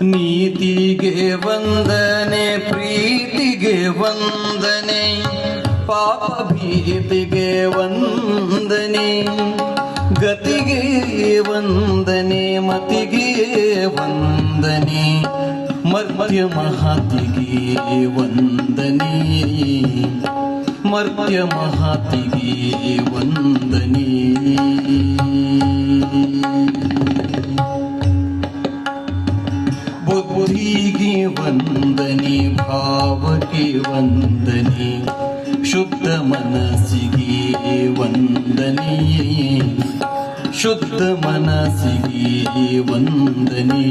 ನೀತಿಗೆ ವಂದನೆ, ಪ್ರೀತಿಗೆ ವಂದನೆ, ಪಾಪ ಭೀತಿಗೆ ವಂದನೆ, ಗತಿಗೆ ವಂದನೆ, ಮತಿಗೆ ವಂದನೆ, ಮರ್ತ್ಯ ಮಹಾತಿಗೆ ವಂದನೆ, ಮರ್ತ್ಯ ಮಹತಿಗೆ ವಂದನೆ. ಶುದ್ಧ ಮನಸ್ಸಿಗೆ ವಂದನೆ ಶುದ್ಧ ಮನಸ್ಸಿಗೆ ವಂದನೆ.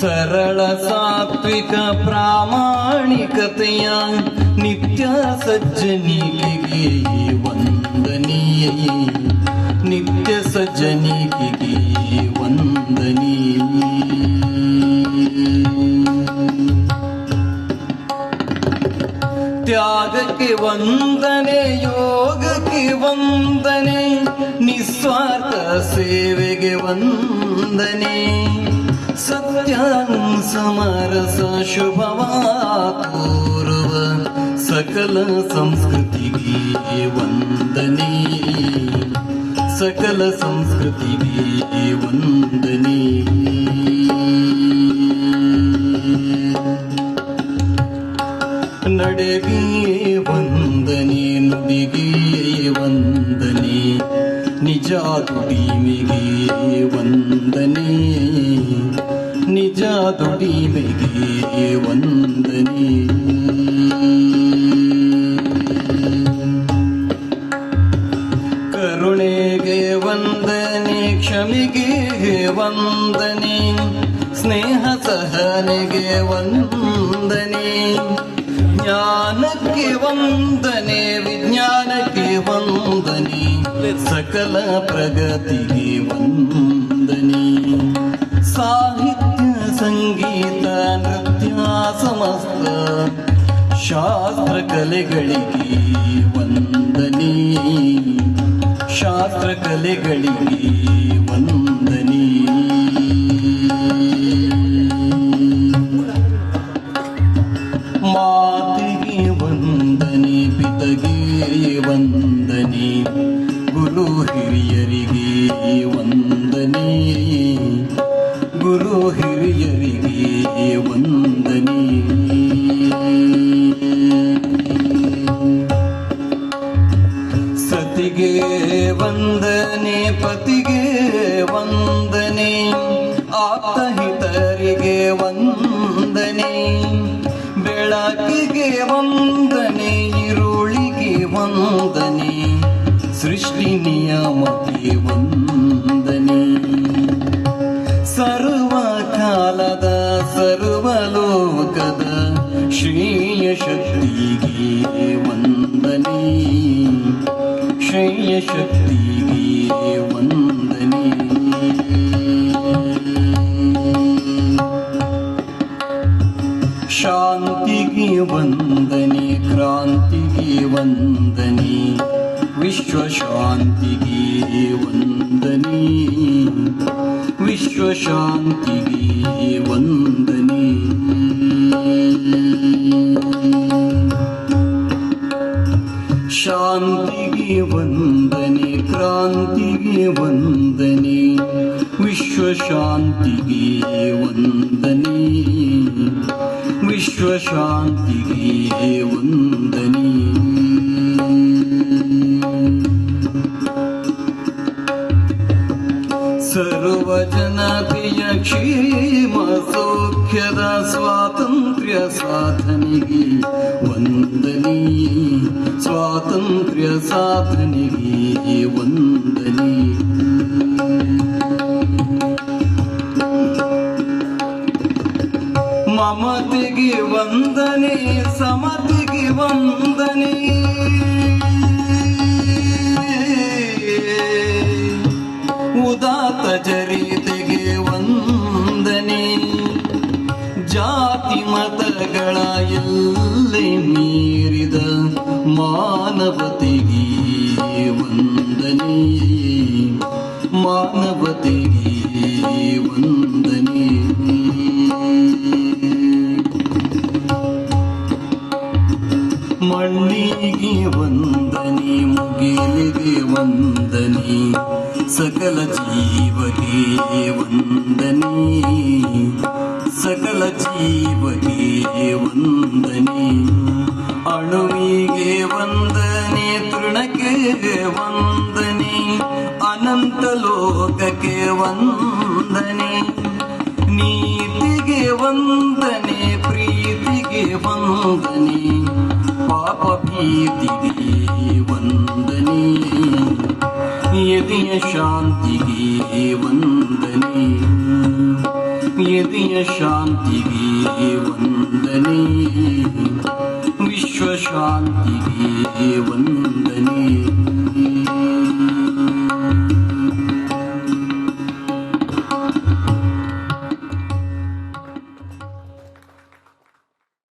ಸರಳ ಸಾತ್ವಿಕ ಪ್ರಾಮಾಣಿಕತೆಯ ನಿತ್ಯ ಸಜ್ಜನಿಗೆ ವಂದನೀಯ. ನಿತ್ಯ ಸಜ್ಜನಿಕೆಗೆ ತ್ಯಾಗಕ್ಕೆ ವಂದನೆ, ಯೋಗಕ್ಕೆ ವಂದನೆ, ನಿಸ್ವಾರ್ಥ ಸೇವೆಗೆ ವಂದನೆ. ಸತ್ಯ ಸಮರಸ ಶುಭವಾಪೂರ್ವ ಸಕಲ ಸಂಸ್ಕೃತಿಗೆ ವಂದನೆ. ಸಕಲ ಸಂಸ್ಕೃತಿಗೆ ವಂದನೆ. ನಿಜ ದುಡಿಮೆಗೆ ವಂದನೆ. ನಿಜ ದುಡಿಮೆಗೆ ವಂದನೆ. ಕರುಣೆಗೆ ವಂದನೆ ಕ್ಷಮಿಗೆ ವಂದನೆ. ಸ್ನೇಹ ಸಹನೆಗೆ ವಂದನೆ. ಜ್ಞಾನಕ್ಕೆ ವಂದನೆ ವಿಜ್ಞಾನಕ್ಕೆ ವಂದನೆ ಸಕಲ ಪ್ರಗತಿಗೆ ವಂದನೆ ಸಾಹಿತ್ಯ ಸಂಗೀತ ನೃತ್ಯ ಸಮಸ್ತ ಶಾಸ್ತ್ರ ಕಲೆಗಳಿಗೆ ವಂದನೆ ಶಾಸ್ತ್ರ ಕಲೆಗಳಿಗೆ ವಂದನೆ ವಂದನೆ ವಂದನೆ ಸೃಷ್ಟಿ ನಿಯಮತಿ ವಂದನೆ. ಸರ್ವ ಕಾಲದ ಸರ್ವಲೋಕದ ಶ್ರೇಯ ಶಕ್ತಿಗೆ ವಂದನೆ. ಶ್ರೇಯ ಶಕ್ತಿಗೆ वन्दने क्रान्ति वन्दने विश्वशान्ति वन्दने विश्व वन्दने। शान्तिः वन्दने क्रान्ति वन्दने विश्वशान्ति वन्दने। ವಂದನೆ ವಿಶ್ವ ಶಾಂತಿಗೆ ವಂದನೆ ಸ್ವಾತಂತ್ರ್ಯ ಶಾಂತಿಗೆ ವಂದನೆ. ಸ್ವಾತಂತ್ರ್ಯ ಜನತೆಯ ಕ್ಷೇಮ ಮಮತೆಗೆ ವಂದನೆ, ಸಮತೆಗೆ ವಂದನೆ. ಉದಾತ ಜರಿತೆಗೆ ವಂದನೆ. ಜಾತಿ ಮತಗಳ ಎಲ್ಲೆ ಮೀರಿದ ಮಾನವತೆಗೆ ವಂದನೆ. ಮಾನವತೆಗೆ ವಂದನೆ. ಮಣ್ಣಿಗೆ ವಂದನೆ, ಮುಗಿಲಿಗೆ ವಂದನೆ. ಸಕಲ ಜೀವಗೆ ವಂದನೆ. ಸಕಲ ಜೀವಗೆ ವಂದನೆ. ಅಣುವಿಗೆ ವಂದನೆ, ತೃಣಕ್ಕೆ ವಂದನೆ. ಅನಂತ ಲೋಕಕ್ಕೆ ವಂದನೆ. ನೀತಿಗೆ ವಂದನೆ, ಪ್ರೀತಿಗೆ ವಂದನೆ. ಪಾಪ ಭೀತಿಗೆ ವಂದನೆ ಯದಿಯ ಶಾಂತಿಗೆ ವಂದನೆ ಯದಿಯ ಶಾಂತಿಗೆ ವಂದನೆ ವಿಶ್ವ ಶಾಂತಿಗೆ ವಂದನೆ